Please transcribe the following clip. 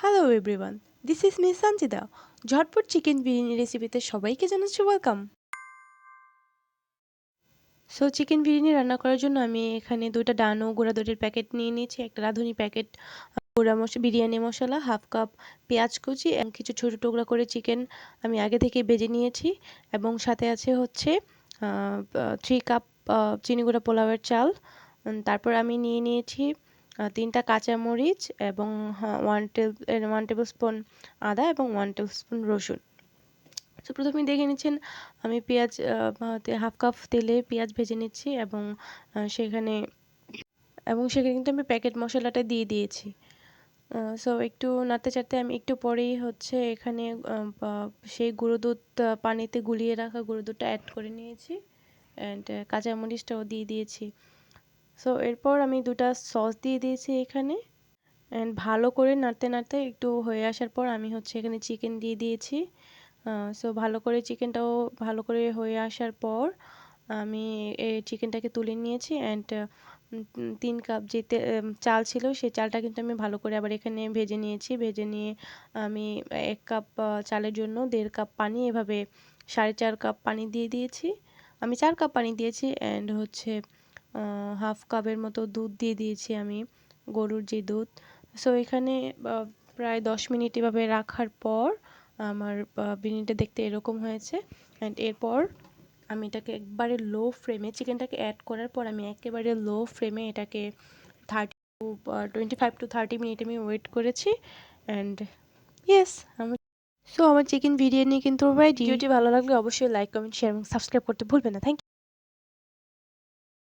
Hello everyone this is me Sanchita ঝটপট chicken biryani রেসিপিতে সবাইকে জানাচ্ছি ওয়েলকাম সো চিকেন বিরিয়ানি রান্না করার জন্য আমি এখানে দুইটা ডানো গুঁড়া দুধের প্যাকেট নিয়ে নিয়েছি, একটা রাঁধুনি প্যাকেট গুঁড়া মশ, বিরিয়ানি মশলা হাফ কাপ পেঁয়াজ কুচি, এবং কিছু ছোটো টুকরা করে চিকেন আমি আগে থেকে বেজে নিয়েছি, এবং সাথে আছে হচ্ছে থ্রি কাপ চিনি গুঁড়া পোলাওয়ের চাল। তারপর আমি নিয়ে নিয়েছি তিনটা কাঁচামরিচ এবং one table one tablespoon আদা এবং ওয়ান টেবিল স্পুন রসুন। তো প্রথমে দেখে নিচ্ছেন, আমি পেঁয়াজ হাফ কাপ তেলে পেঁয়াজ ভেজে নিচ্ছি এবং সেখানে এবং সেখানে কিন্তু আমি প্যাকেট মশলাটা দিয়ে দিয়েছি। সো একটু নাড়তে চাড়তে আমি একটু পরেই হচ্ছে এখানে সেই গুঁড়ো দুধ পানিতে গুলিয়ে রাখা গুঁড়ো দুধটা অ্যাড করে নিয়েছি। অ্যান্ড কাঁচামরিচটাও দিয়ে দিয়েছি। সো এরপর আমি দুটা সস দিয়ে দিয়েছি এখানে। অ্যান্ড ভালো করে নাড়তে নাড়তে একটু হয়ে আসার পর আমি হচ্ছে এখানে চিকেন দিয়ে দিয়েছি। সো ভালো করে চিকেনটাও ভালো করে হয়ে আসার পর আমি এই চিকেনটাকে তুলে নিয়েছি অ্যান্ড তিন কাপ যে চাল ছিল সেই চালটা কিন্তু আমি ভালো করে আবার এখানে ভেজে নিয়েছি। ভেজে নিয়ে আমি এক কাপ চালের জন্য দেড় কাপ পানি এভাবে সাড়ে চার কাপ পানি দিয়ে দিয়েছি। আমি চার কাপ পানি দিয়েছি অ্যান্ড হচ্ছে হাফ কাপের মতো দুধ দিয়ে দিয়েছি আমি গরুর যে দুধ। সো এখানে প্রায় দশ মিনিট এভাবে রাখার পর আমার বিরিয়ানিটা দেখতে এরকম হয়েছে। অ্যান্ড এরপর আমি এটাকে একবারে লো ফ্লেমে চিকেনটাকে অ্যাড করার পর আমি একেবারে লো ফ্লেমে এটাকে thirty two twenty five to thirty minute আমি ওয়েট করেছি। অ্যান্ড ইয়েস আমি সো আমার চিকেন বিরিয়ানি কিন্তু ভিডিওটি ভালো লাগলে অবশ্যই লাইক কমেন্ট শেয়ার এবং সাবস্ক্রাইব করতে ভুলবেন না। থ্যাংক